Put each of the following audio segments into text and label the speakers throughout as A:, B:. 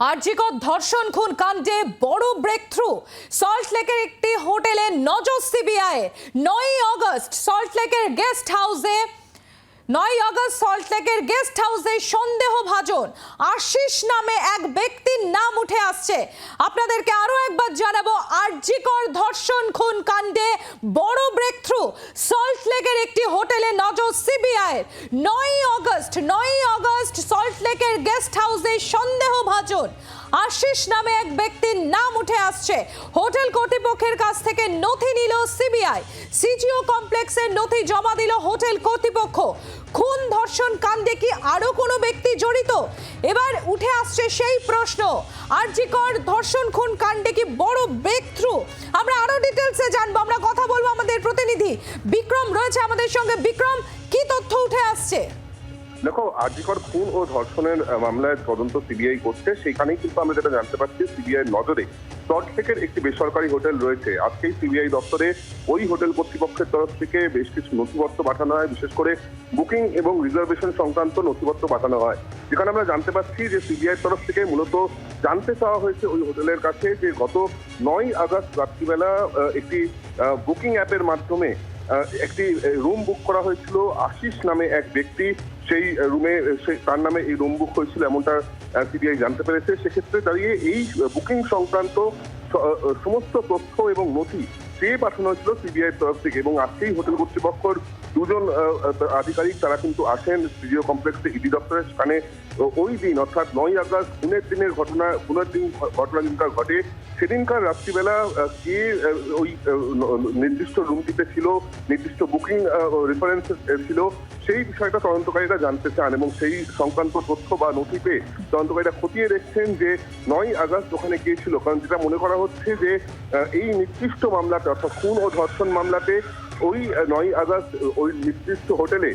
A: আরজিকর ধর্ষণ খুন কাণ্ডে বড় ব্রেক থ্রু সল্টলেকের একটি হোটেলে নজর সিবিআই নয়ই অগস্ট সল্টলেকের গেস্ট হাউসে নয় অগস্ট সল্টলেকের গেস্ট হাউসে সন্দেহভাজন। আশিস নামে এক ব্যক্তির নাম উঠে আসছে। আপনাদেরকে আরও একবার জানাব আরজিকর ধর্ষণ খুন কাণ্ডে বড় ব্রেক থ্রু সল্ট লেকের একটি হোটেলে নজর সিবিআই নয়ই আগস্ট নয়ই আগস্ট সল্ট লেকের গেস্ট হাউসে সন্দেহভাজন। আশিস নামে এক ব্যক্তির নাম উঠে আসছে। হোটেল কর্তৃপক্ষের কাছ থেকে নথি নিল সিবিআই সিজিও কমপ্লেক্সের নথি জমা দিল হোটেল কর্তৃপক্ষ। খুন, ধর্ষণ কাণ্ডে কি আরও কোনো ব্যক্তি এবার উঠে আসছে সেই প্রশ্ন। আরজিকর ধর্ষণ খুন কাণ্ডে কি বড় ব্রেক থ্রু আমরা আরও ডিটেলসে জানব, আমরা কথা বলব আমাদের প্রতিনিধি। বিক্রম রয়েছে আমাদের সঙ্গে। বিক্রম, কি তথ্য উঠে আসছে?
B: দেখো আর্যিকর খুন ও ধর্ষণের মামলায় তদন্ত সিবিআই করছে। সেখানেই কিন্তু আমরা যেটা জানতে পারছি সিবিআই নজরে সল্টলেকের একটি বেসরকারি হোটেল রয়েছে। আজকেই সিবিআই দপ্তরে ওই হোটেল কর্তৃপক্ষের তরফ থেকে বেশ কিছু নথিপত্র পাঠানো হয়, বিশেষ করে বুকিং এবং রিজার্ভেশন সংক্রান্ত নথিপত্র পাঠানো হয়। যেখানে আমরা জানতে পারছি যে সিবিআই তরফ থেকে মূলত জানতে চাওয়া হয়েছে ওই হোটেলের কাছে যে গত নয় আগস্ট রাত্রিবেলা একটি বুকিং অ্যাপের মাধ্যমে একটি রুম বুক করা হয়েছিল আশিস নামে এক ব্যক্তি। সেই রুমে তার নামে এই রুম বুক হয়েছিল এমনটা সিবিআই জানতে পেরেছে। সেক্ষেত্রে দাঁড়িয়ে এই বুকিং সংক্রান্ত সমস্ত তথ্য এবং নথি চেয়ে পাঠানো হয়েছিল সিবিআই তরফ থেকে। এবং আজকেই হোটেল কর্তৃপক্ষর দুজন আধিকারিক, তারা কিন্তু আসেন সিজিও কমপ্লেক্সে ইডি দপ্তরে সেখানে ওই দিন, অর্থাৎ নয় আগস্ট খুনের দিনের ঘটনা খুনের দিন ঘটনা দিনকার ঘটে, সেদিনকার রাত্রিবেলা কে ওই নির্দিষ্ট রুমটিতে ছিল, নির্দিষ্ট বুকিং রেফারেন্স ছিল, সেই বিষয়টা তদন্তকারীরা জানতে চান এবং সেই সংক্রান্ত তথ্য বা নথি পেয়ে তদন্তকারীরা খতিয়ে দেখছেন যে নয় আগস্ট ওখানে গিয়েছিল কারণ যেটা মনে করা হচ্ছে যে এই নির্দিষ্ট মামলাতে, অর্থাৎ খুন ও ধর্ষণ মামলাতে, ওই নয় আগস্ট, ওই নির্দিষ্ট হোটেলে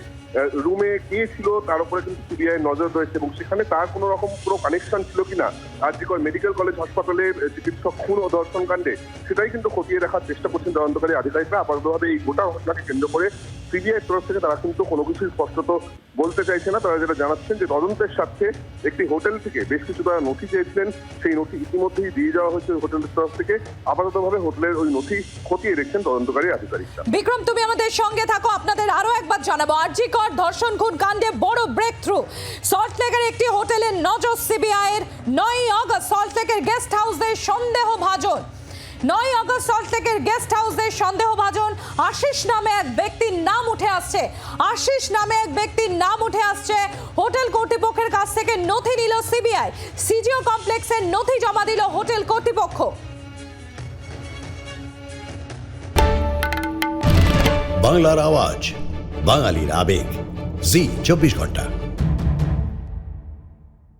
B: রুমে কে ছিল, তার উপরে কিন্তু সিবিআই নজর রয়েছে, এবং সেখানে তার কোনো রকম কোনো কানেকশন ছিল কিনা, আর আরজিকর মেডিকেল কলেজ হাসপাতালে চিকিৎসক খুন ও ধর্ষণ কাণ্ডে সেটাই কিন্তু খতিয়ে রাখার চেষ্টা করছেন তদন্তকারী আধিকারিকরা আপাতত এই গোটা ঘটনাকে কেন্দ্র করে সিবিআই তরফ থেকে তারা কিন্তু কোনো কিছু স্পষ্টত বলতে চাইছে না। তারা যেটা জানাচ্ছেন যে তদন্তের স্বার্থে একটি হোটেল থেকে বেশ কিছু তারা নথি চেয়েছিলেন। সেই নথি ইতিমধ্যেই দিয়ে যাওয়া হয়েছে হোটেলের তরফ থেকে। আপাততভাবে হোটেলের ওই নথি খতিয়ে দেখছেন তদন্তকারী আধিকারিকরা।
A: বিক্রম, তুমি আমাদের সঙ্গে থাকো। আপনাদের আরও একবার জানাব। আরজিকর ধর্ষণ খুন কাণ্ডে বড় ব্রেক থ্রু সল্টলেকের একটি হোটেলের নজর সিবিআই এর নয় আগস্ট সল্টলেকের গেস্ট হাউসে সন্দেহভাজন। নয় আগস্ট সল্টলেকের গেস্ট হাউসে সন্দেহভাজন আশিস নামে এক ব্যক্তির নাম উঠে আসছে। আশিস নামে এক ব্যক্তির নাম উঠে আসছে। হোটেল কর্তৃপক্ষের কাছ থেকে নথি নিল সিবিআই। সিজিও কমপ্লেক্সের নথি জমা দিল হোটেল কর্তৃপক্ষ।
C: বাংলার আওয়াজ, বাঙালির আবেগ। জি, চব্বিশ ঘণ্টা।